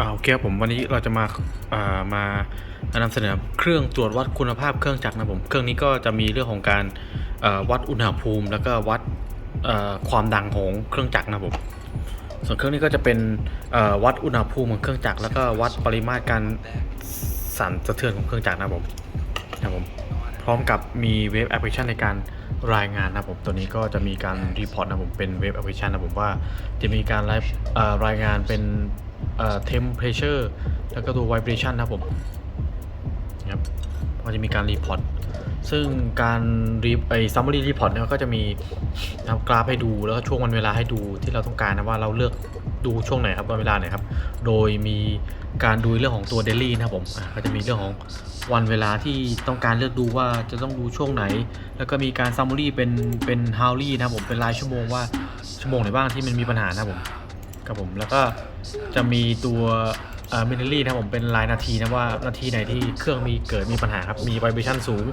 อ่าโอเคครับผมวันนี้เราจะมาอ่ามานำเสนอเครื่องตรวจวัดคุณภาพเครื่องจักรนะผมเครื่องนี้ก็จะมีเรื่องของการเอ่อวัดอุณหภูมิ แล้วก็วัดเอ่อความดังของเครื่องจักรนะผมส่วนเครื่องนี้ก็จะเป็นเอ่อวัดอุณหภูมิของเครื่องจักรแล้วก็วัดปริมาตรการสั่นสะเทือนของเครื่องจักรนะผมนะครับผม พร้อมกับมีเว็บแอปพลิเคชันในการรายงานนะครับผมตัวนี้ก็จะมีการรีพอร์ตนะครับผมเป็นเว็บแอปพลิเคชันนะครับผมว่าจะมีการรารายงานเป็นเอ่อ temperature แล้วก็ตัว vibration นะครับผมนะครับ ก็จะมีการรีพอร์ตซึ่งการรีไอ้ summary report เนี่ยก็จะมีนะครับกราฟให้ดูแล้วก็ช่วงวันเวลาให้ดูที่เราต้องการนะว่าเราเลือกดูช่วงไหนครับวันเวลาไหนครับ โดยมีการดูเรื่องของตัว daily นะครับผมก็จะมีเรื่องของวันเวลาที่ต้องการเลือกดูว่าจะต้องดูช่วงไหน แล้วก็มีการ summary เป็นเป็น hourly นะครับผมเป็นรายชั่วโมงว่าชั่วโมงไหนบ้างที่มันมีปัญหานะครับผมครับผมแล้วก็จะมีตัว อ่อมินลี่นะผมเป็นรายนาทีนะว่านาทีไหนที่เครื่องมีเกิดมีปัญหาครับมีไวเบชั่นสูง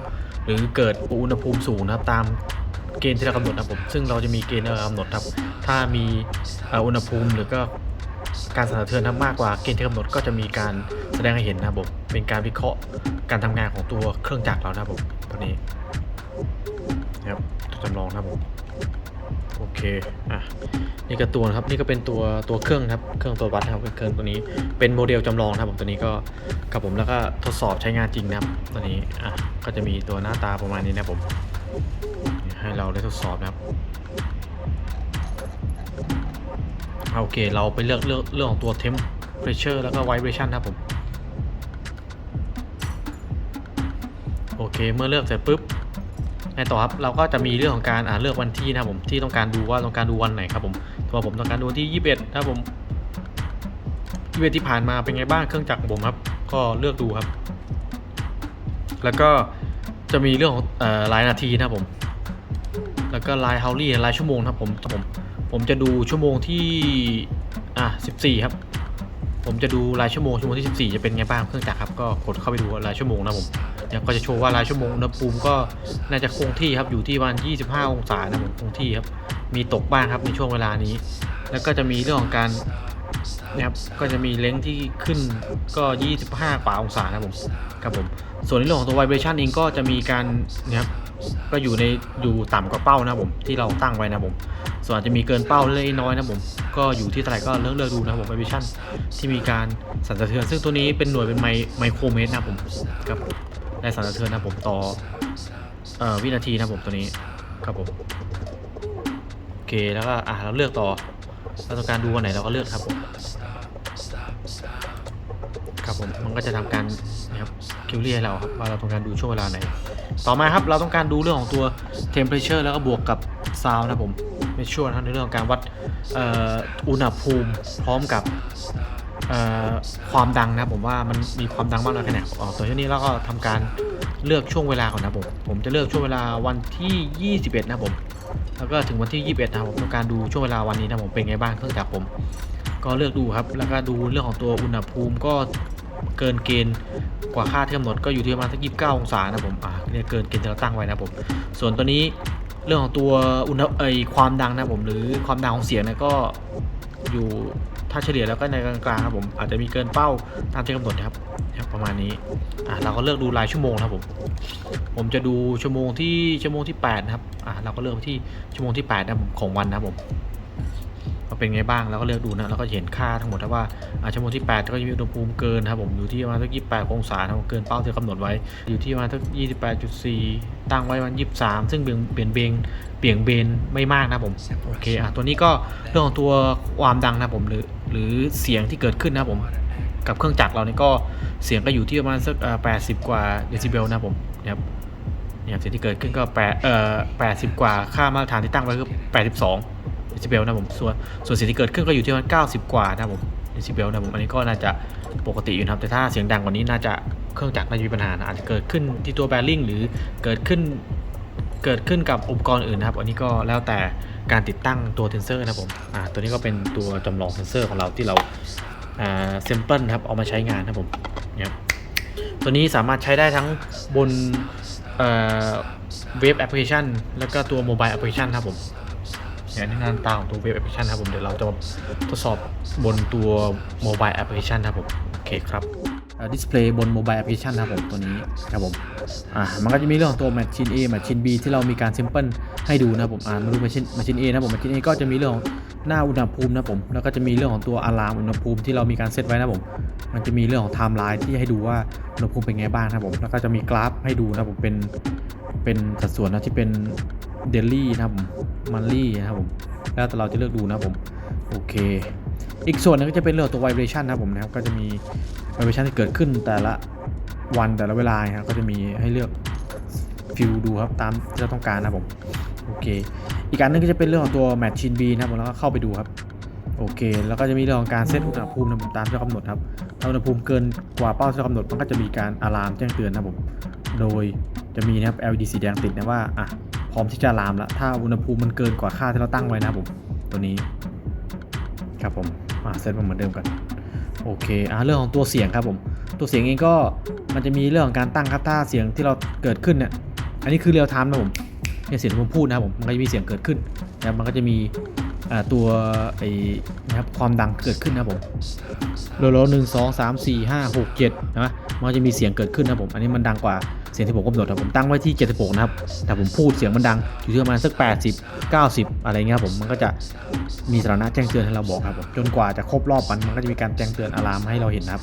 หรือเกิดอุณหภูมิสูงนะครับตามเกณฑ์ที่เรากำหนดนะผมซึ่งเราจะมีเกณฑ์ที่เรากำหนดครับถ้ามีอ่ออุณหภูมิหรือก็การสั่นสะเทือนมากกว่าเกณฑ์ที่กำหนดก็จะมีการแสดงให้เห็นนะครับผมเป็นการวิเคราะห์การทำงานของตัวเครื่องจักรเรานะครับผมตัวนี้นะครับจำลองนะครับผม โอเค อะ นี่ก็ตัวนะครับ นี่ก็เป็นตัวตัวเครื่องครับ เครื่องตรววัดนะครับ เครื่องตัวนี้ เป็นโมเดลจำลองนะครับผมตัวนี้ก็กับผมแล้วก็ทดสอบใช้งานจริงนะครับ ตัวนี้ อะ ก็จะมีตัวหน้าตาประมาณนี้นะครับผม ให้เราได้ทดสอบนะครับโอเค เราไปเลือกเลือกเรื่องของตัว temperature แล้วก็ vibration นะครับผม โอเค เมื่อเลือกเสร็จปุ๊บ ในต่อครับเราก็จะมีเรื่องของการอ่าเลือกวันที่นะครับผมที่ต้องการดูว่าต้องการดูวันไหนครับผมตัวผมต้องการดูวันที่ 21นะครับผม21ที่ผ่านมาเป็นไงบ้างเครื่องจักรผมครับ ก็เลือกดูครับ แล้วก็จะมีเรื่องของรายนาทีนะครับผม แล้วก็รายเฮาลี่รายชั่วโมงนะครับผมผมผมจะดูชั่วโมงที่อะ14 ครับ ผมจะดูรายชั่วโมงชั่วโมงที่ 14 จะเป็นไงบ้างเครื่องจักรครับก็กดเข้าไปดูรายชั่วโมงนะครั เนี่ยก็จะโชว์ว่ารายชั่วโมงอุณหภูมิก็น่าจะคงที่ครับอยู่ที่ประมาณ25 องศานะคงที่ครับมีตกบ้างครับในช่วงเวลานี้ แล้วก็จะมีเรื่องของการนะครับก็จะมีเล้งที่ขึ้นก็ 25 กว่าองศานะผมครับผมส่วนในเรื่องของตัว vibration เองก็จะมีการนะครับก็อยู่ในอยู่ต่ำกว่าเป้านะผมที่เราตั้งไว้นะผมส่วนอาจจะมีเกินเป้าเล็กน้อยนะผมก็อยู่ที่เท่าไหร่ก็เลือกเลือกดูนะผม vibration ที่มีการสั่นสะเทือน ซึ่งตัวนี้เป็นหน่วยเป็นไมโครเมตรนะผมครับผม ได้สั่นสะเทือนนะครับผมต่อเอ่อวินาทีนะครับผมตัวนี้ครับผมโอเคแล้วก็อะเราเลือกต่อเราต้องการดูวันไหนเราก็เลือกครับผมครับผมมันก็จะทำการนะครับคิวเรียเราครับว่าเราต้องการดูช่วงเวลาไหน ต่อมาครับเราต้องการดูเรื่องของตัว temperature แล้วก็บวกกับ sound นะครับผมไม่ชัวร์นะในเรื่องของการวัดอ,อ,อุณหภูมิพร้อมกับ ความดังนะผมว่ามันมีความดังมากน้อยแค่ไหนออกตัวที่นี้แล้วก็ทำการเลือกช่วงเวลาก่อนนะผมผมจะเลือกช่วงเวลาวันที่ 21 นะผม แล้วก็ถึงวันที่ 21 นะผมต้องการดูช่วงเวลาวันนี้นะผมเป็นไงบ้างเครื่องจักรผม ก็เลือกดูครับ แล้วก็ดูเรื่องของตัวอุณหภูมิก็เกินเกณฑ์กว่าค่าที่กำหนดก็อยู่ที่ประมาณสัก29องศานะผมอ่าเนี่ยเกินเกณฑ์ที่เราตั้งไว้นะผม ส่วนตัวนี้เรื่องของตัวอุณหไอความดังนะผมหรือความดังของเสียงนี่ยก็อยู่ ถ้าเฉลี่ยแล้วก็ในกลางๆครับผมอาจจะมีเกินเป้าตามที่กำหนดนะครับประมาณนี้อะเราก็เลือกดูรายชั่วโมงนะครับผมผมจะดูชั่วโมงที่ชั่วโมงที่8นะครับอะเราก็เลือกที่ชั่วโมงที่8นะผมของวันนะครับผม ว่าเป็นไงบ้างเราก็เลือกดูนะเราก็จะเห็นค่าทั้งหมดนะว่าอะชั่วโมงที่ 8 ก็จะมีอุณหภูมิเกินนะครับผมอยู่ที่ประมาณสัก28 องศานะครับเกินเป้าที่กำหนดไว้ อยู่ที่ประมาณสัก28.4 ตั้งไว้ประมาณ23 ซึ่งเบี่ยงเปลี่ยนเบนเบี่ยงเบนไม่มากนะครับผมโอเคอะตัวนี้ก็เรื่องของตัวความดังนะครับผมหรือหรือเสียงที่เกิดขึ้นนะครับผมกับเครื่องจักรเราเนี่ยก็เสียงก็อยู่ที่ประมาณสักเอ่อ80 กว่าเดซิเบลนะครับผมเนี่ยครับเนี่ยครับเสียงที่เกิดขึ้นก็แปดเอ่อ80กว่าค่ามาตรฐานที่ตั้งไว้คือ82 เดซิเบลนะผมส่วนส่วนเสียงที่เกิดขึ้นก็อยู่ที่ประมาณ90 กว่านะผมเดซิเบลนะผมอันนี้ก็น่าจะปกติอยู่นะครับแต่ถ้าเสียงดังกว่านี้น่าจะเครื่องจักรน่าจะมีปัญหานะอาจจะเกิดขึ้นที่ตัวแบริ่งหรือเกิดขึ้นเกิดขึ้นกับอุปกรณ์อื่นนะครับ อันนี้ก็แล้วแต่การติดตั้งตัวเทนเซอร์นะผมอ่าตัวนี้ก็เป็นตัวจำลองเทนเซอร์ของเราที่เราอ่าเซมเปิลครับเอามาใช้งานนะผมเนี่ยตัวนี้สามารถใช้ได้ทั้งบนเอ่อเว็บแอปพลิเคชัน แล้วก็ตัวโมบายแอปพลิเคชันครับผม นอย่างที่หน้าตาของตัวเว็บแอปพลิเคชันครับผมเดี๋ยวเราจะมาทดสอบบนตัวโมบายแอปพลิเคชันครับผมโอเคครับดิสเพลย์บนโมบายแอปพลิเคชันนะครับผมตัวนี้ครับผมอ่ามันก็จะมีเรื่องของตัว Machine A Machine B ที่เรามีการ sample ให้ดูนะครับผมอ่ามาดู Machine Machine A นะครับผม Machine A ก็จะมีเรื่องของหน้าอุณหภูมินะครับผมแล้วก็จะมีเรื่องของตัวอะลามอุณหภูมิที่เรามีการเซตไว้นะครับผมมันจะมีเรื่องของไทม์ไลน์ที่ให้ดูว่าอุณหภูมิเป็นไงบ้างนะครับผมแล้วก็จะมีกราฟให้ดูนะผมเป็นเป็นสัดส่วนนะที่เป็น เดลี่นะครับผมมันลี่นะครับผมแล้วแต่เราจะเลือกดูนะครับผมโอเค อีกส่วนหนึงก็จะเป็นเรื่องของตัว vibration นะครับผมนะครับก็จะมี vibration ที่เกิดขึ้นแต่ละวันแต่ละเวลาครับก็จะมีให้เลือกฟิลดูครับตามที่เราต้องการนะครับผมโอเค อีกอันหนึงก็จะเป็นเรื่องของตัว Machine B นะครับผมแล้วก็เข้าไปดูครับโอเค แล้วก็จะมีเรื่องของการเซตอุณหภูมินะครับตามที่กำหนดครับถ้าอุณหภูมิเกินกว่าเป้าที่กำหนดมันก็จะมีการอะลามแจ้งเตือนนะครับผม โดยจะมีนะครับ LED สีแดงติดนะว่าอะ ร้อมที่จะลามแล้วถ้าอุณหภูมิมันเกินกว่าค่าที่เราตั้งไว้นะผมตัวนี้ ครับผมอะเซตมาเหมือนเดิมกันโอเคอะเรื่องของตัวเสียงครับผมตัวเสียงเองก็มันจะมีเรื่องของการตั้งครับถ้าเสียงที่เราเกิดขึ้นเนี่ยอันนี้คือเรียลไทม์นะผมเนี่ยเสียงที่ผมพูดนะครับผมมันก็จะมีเสียงเกิดขึ้นนะมันก็จะมีตัวไอ้นะครับความดังเกิดขึ้นนะครับผมโลโลหนึ่งสองสามสี่ห้าหกเจ็ดนะมันจะมีเสียงเกิดขึ้นนะผมอันนี้มันดังกว่า สียงที่ผมกำหนดผมตั้งไว้ที่ 76 นะครับ แต่ผมพูดเสียงมันดังอยู่ที่ประมาณสัก 80 90 อะไรเงี้ยครับผมมันก็จะมีสถานะแจ้งเตือนให้เราบอกครับจนกว่าจะครบรอบมันมันก็จะมีการแจ้งเตือนอะลามให้เราเห็นนะครับ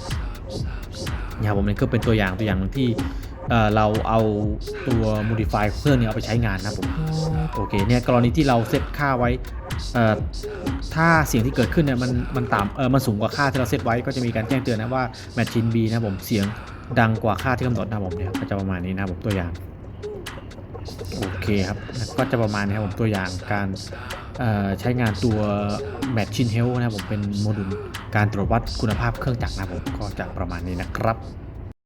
เนี่ยครับผมนี่ก็เป็นตัวอย่างตัวอย่างหนึ่งที่เราเอาตัว modify เครื่องนี้เอาไปใช้งานนะผมโอเคเนี่ยกรณีที่เราเซตค่าไว้ถ้าเสียงที่เกิดขึ้นเนี่ยมันมันต่ำเออมันสูงกว่าค่าที่เราเซตไว้ก็จะมีการแจ้งเตือนนะว่า Machine B นะผมเสียง ดังกว่าค่าที่กำหนดนะผมเนี่ยก็จะประมาณนี้นะผมตัวอย่างโอเคครับก็จะประมาณนี้ครับผมตัวอย่างการใช้งานตัว Machine Health นะผมเป็นโมดูลการตรวจวัดคุณภาพเครื่องจักรนะผมก็จะประมาณนี้นะครับ